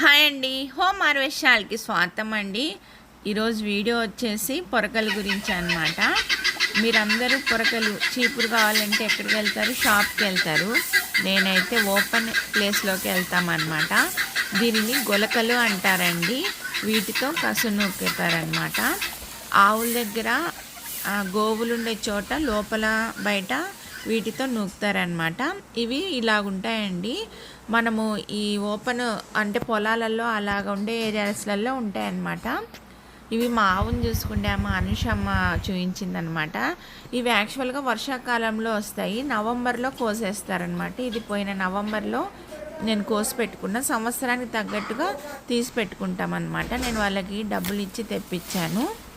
Hi అండి. Home ఆర్వేశాలకి స్వాగతం అండి ఈరోజు వీడియో వచ్చేసి పొరకలు గురించి అన్నమాట. మీరందరూ పొరకలు చీపురు కావాలంటే ఎక్కడికి వెళ్తారు? షాప్కి వెళ్తారు. నేనైతే ఓపెన్ ప్లేస్లోకి వెళ్తామన్నమాట. దీనిని గొలకలు అంటారండి. వీటితో కసు నూకుతారనమాట ఆవుల దగ్గర గోవులు ఉండే చోట లోపల బయట వీటితో నూకుతారనమాట ఇవి ఇలాగుంటాయండి. మనము ఈ ఓపెన్ అంటే పొలాలలో అలాగ ఉండే ఏరియాస్లలో ఉంటాయన్నమాట. ఇవి మా ఆవును చూసుకుంటే మా అనుషమ్మ చూయించిందనమాట ఇవి యాక్చువల్గా వర్షాకాలంలో వస్తాయి. నవంబర్లో కోసేస్తారనమాట ఇది పోయిన నవంబర్లో నేను కోసి పెట్టుకున్న. సంవత్సరానికి తగ్గట్టుగా తీసి పెట్టుకుంటామన్నమాట. నేను వాళ్ళకి డబ్బులు ఇచ్చి తెప్పించాను.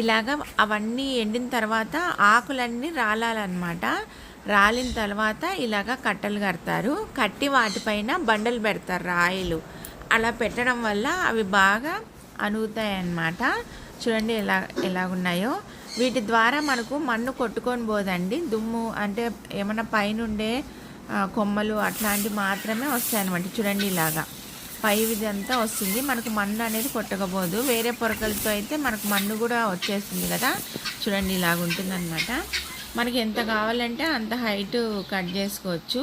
ఇలాగ అవన్నీ ఎండిన తర్వాత ఆకులన్నీ రాలాలన్నమాట. రాలిన తర్వాత ఇలాగ కట్టలు కడతారు. కట్టి వాటిపైన బండలు పెడతారు రాయిలు. అలా పెట్టడం వల్ల అవి బాగా అనుగుతాయి అన్నమాట చూడండి ఎలా ఎలాగున్నాయో వీటి ద్వారా మనకు మన్ను కొట్టుకొని పోదండి. దుమ్ము అంటే ఏమైనా పైనుండే కొమ్మలు అట్లాంటివి మాత్రమే వస్తాయన్నమాట. చూడండి ఇలాగా. పై ఇదంతా వస్తుంది. మనకు మన్ను అనేది కొట్టకపోదు. వేరే పొరకలతో అయితే మనకు మన్ను కూడా వచ్చేస్తుంది కదా. చూడండి ఇలాగ ఉంటుందన్నమాట. మనకి ఎంత కావాలంటే అంత హైట్ కట్ చేసుకోవచ్చు.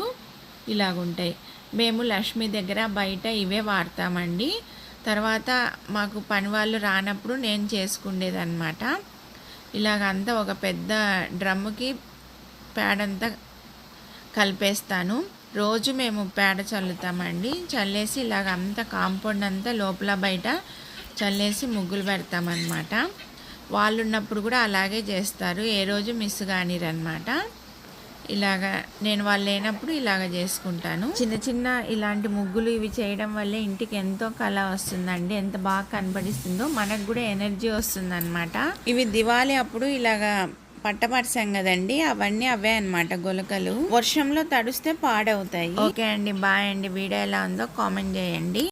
ఇలాగుంటాయి మేము లక్ష్మి దగ్గర బయట ఇవే వాడతామండి. తర్వాత మాకు పని వాళ్ళు రానప్పుడు నేను చేసుకుండేదన్నమాట. ఇలాగంతా ఒక పెద్ద డ్రమ్ముకి పేడంతా కలిపేస్తాను. రోజు మేము పేడ చల్లుతామండి. చల్లేసి ఇలాగ అంతా కాంపౌండ్ అంతా లోపల బయట చల్లేసి ముగ్గులు పెడతామన్నమాట. వాళ్ళు ఉన్నప్పుడు కూడా అలాగే చేస్తారు. ఏ రోజు మిస్ కానిరనమాట ఇలాగ నేను వాళ్ళు లేనప్పుడు ఇలాగ చేసుకుంటాను. చిన్న చిన్న ఇలాంటి ముగ్గులు ఇవి చేయడం వల్ల ఇంటికి ఎంతో కళ వస్తుందండి. ఎంత బాగా కనపడిస్తుందో మనకు కూడా ఎనర్జీ వస్తుందన్నమాట. ఇవి దివాళీ అప్పుడు ఇలాగా పట్టపరిచాం కదండి అవన్నీ అవే అన్నమాట గులకలు. వర్షంలో తడిస్తే పాడవుతాయి. ఓకే అండి బాయ్ అండి. వీడియో ఎలా ఉందో కామెంట్ చేయండి.